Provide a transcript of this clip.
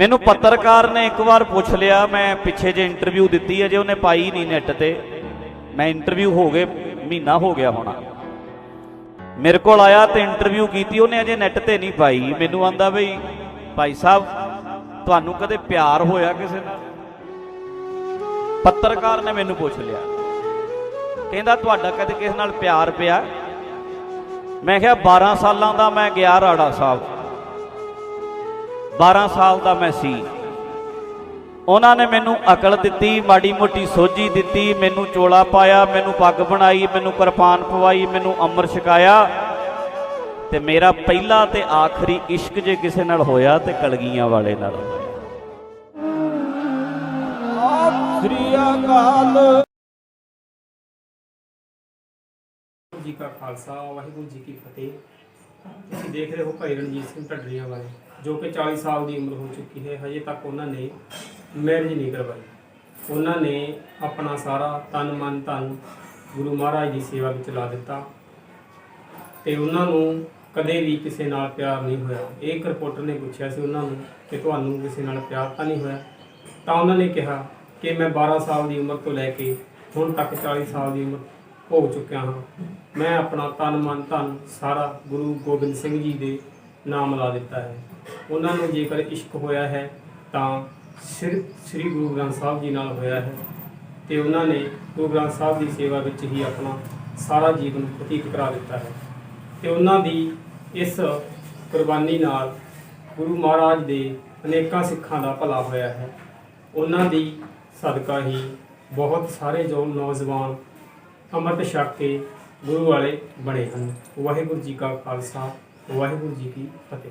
ਮੈਨੂੰ ਪੱਤਰਕਾਰ ਨੇ ਇੱਕ ਵਾਰ ਪੁੱਛ ਲਿਆ, ਮੈਂ ਪਿੱਛੇ ਜੇ ਇੰਟਰਵਿਊ ਦਿੱਤੀ ਹੈ, ਜੇ ਉਹਨੇ ਪਾਈ ਨਹੀਂ ਨੈਟ ਤੇ। ਮੈਂ ਇੰਟਰਵਿਊ ਹੋ ਗਏ, ਮਹੀਨਾ ਹੋ ਗਿਆ ਹੋਣਾ। ਮੇਰੇ ਕੋਲ ਆਇਆ ਤੇ ਇੰਟਰਵਿਊ ਕੀਤੀ, ਉਹਨੇ ਅਜੇ ਨੈਟ ਤੇ ਨਹੀਂ ਪਾਈ। ਮੈਨੂੰ ਆਂਦਾ ਬਈ, ਭਾਈ ਸਾਹਿਬ, ਤੁਹਾਨੂੰ ਕਦੇ ਪਿਆਰ ਹੋਇਆ ਕਿਸੇ ਨਾਲ? ਪੱਤਰਕਾਰ ਨੇ ਮੈਨੂੰ ਪੁੱਛ ਲਿਆ। ਕਹਿੰਦਾ, ਤੁਹਾਡਾ ਕਦੇ ਕਿਸੇ ਨਾਲ ਪਿਆਰ ਪਿਆ? ਮੈਂ ਕਿਹਾ 12 ਸਾਲਾਂ ਦਾ ਮੈਂ ਗਿਆ ਰਾੜਾ ਸਾਹਿਬ। 12 ਸਾਲ ਦਾ ਮੈਂ ਸੀ। ਉਹਨਾਂ ਨੇ ਮੈਨੂੰ ਅਕਲ ਦਿੱਤੀ ਮਾੜੀ ਮੋਟੀ ਸੋਝੀ ਦਿੱਤੀ ਮੈਨੂੰ ਚੋਲਾ ਪਾਇਆ ਮੈਨੂੰ ਪੱਗ ਬਣਾਈ ਮੈਨੂੰ ਕਿਰਪਾਨ ਪਵਾਈ ਮੈਨੂੰ ਅੰਮ੍ਰਿਤ ਛਕਾਇਆ। ਤੇ ਮੇਰਾ ਪਹਿਲਾ ਤੇ ਆਖਰੀ ਇਸ਼ਕ ਜੇ ਕਿਸੇ ਨਾਲ ਹੋਇਆ ਤੇ ਕਲਗੀਆਂ ਵਾਲੇ ਨਾਲ ਸ੍ਰੀ ਅਕਾਲ। ਜੀ ਕਾ ਖਾਲਸਾ ਵਾਹਿਗੁਰੂ ਜੀ ਕੀ ਫਤਿਹ। ਤੁਸੀਂ ਦੇਖ ਰਹੇ ਹੋ ਭਾਈ ਰਣਜੀਤ ਸਿੰਘ ਢੱਡਰੀਆਂ ਵਾਲੇ। ਜੋ ਕਿ 40 ਸਾਲ ਦੀ ਉਮਰ ਹੋ ਚੁੱਕੀ ਹੈ, ਹਜੇ ਤੱਕ ਉਹਨਾਂ ਨੇ ਮੈਰਿਜ ਨਹੀਂ ਕਰਵਾਈ। ਉਹਨਾਂ ਨੇ ਆਪਣਾ ਸਾਰਾ ਤਨ, ਮਨ, ਧਨ ਗੁਰੂ ਮਹਾਰਾਜ ਦੀ ਸੇਵਾ ਵਿੱਚ ਲਾ ਦਿੱਤਾ ਤੇ ਉਹਨਾਂ ਨੂੰ ਕਦੇ ਵੀ ਕਿਸੇ ਨਾਲ ਪਿਆਰ ਨਹੀਂ ਹੋਇਆ। ਇੱਕ ਰਿਪੋਰਟਰ ਨੇ ਪੁੱਛਿਆ ਸੀ ਉਹਨਾਂ ਨੂੰ ਕਿ ਤੁਹਾਨੂੰ ਕਿਸੇ ਨਾਲ ਪਿਆਰ ਤਾਂ ਨਹੀਂ ਹੋਇਆ? ਤਾਂ ਉਹਨਾਂ ਨੇ ਕਿਹਾ ਕਿ ਮੈਂ 12 ਸਾਲ ਦੀ ਉਮਰ ਤੋਂ ਲੈ ਕੇ ਹੁਣ ਤੱਕ 40 ਸਾਲ ਦੀ ਉਮਰ ਭੋਗ ਚੁੱਕਿਆ ਹਾਂ। ਮੈਂ ਆਪਣਾ ਤਨ, ਮਨ, ਧਨ ਸਾਰਾ ਗੁਰੂ ਗੋਬਿੰਦ ਸਿੰਘ ਜੀ ਦੇ ਨਾਮ ਲਾ ਦਿੱਤਾ ਹੈ। ਉਹਨਾਂ ਨੂੰ ਜੇਕਰ ਇਸ਼ਕ ਹੋਇਆ ਹੈ, ਤਾਂ ਸਿਰ, ਸ੍ਰੀ ਗੁਰੂ ਗ੍ਰੰਥ ਸਾਹਿਬ ਜੀ ਨਾਲ ਹੋਇਆ ਹੈ ਤੇ ਉਹਨਾਂ ਨੇ ਗੁਰੂ ਗ੍ਰੰਥ ਸਾਹਿਬ ਦੀ ਸੇਵਾ ਵਿੱਚ ਹੀ ਆਪਣਾ ਸਾਰਾ ਜੀਵਨ ਬਤੀਤ ਕਰਾ ਦਿੱਤਾ ਹੈ। ਤੇ ਉਹਨਾਂ ਦੀ ਇਸ ਕੁਰਬਾਨੀ ਨਾਲ ਗੁਰੂ ਮਹਾਰਾਜ ਦੇ ਅਨੇਕਾਂ ਸਿੱਖਾਂ ਦਾ ਭਲਾ ਹੋਇਆ ਹੈ। ਉਹਨਾਂ ਦੀ ਸਦਕਾ ਹੀ ਬਹੁਤ ਸਾਰੇ ਜੋ ਨੌਜਵਾਨ ਅੰਮ੍ਰਿਤ ਛਕ ਕੇ ਗੁਰੂ ਵਾਲੇ ਬਣੇ ਹਨ। ਵਾਹਿਗੁਰੂ ਜੀ ਕਾ ਖਾਲਸਾ ਵਾਹਿਗੁਰੂ ਜੀ ਕੀ ਫਤਿਹ।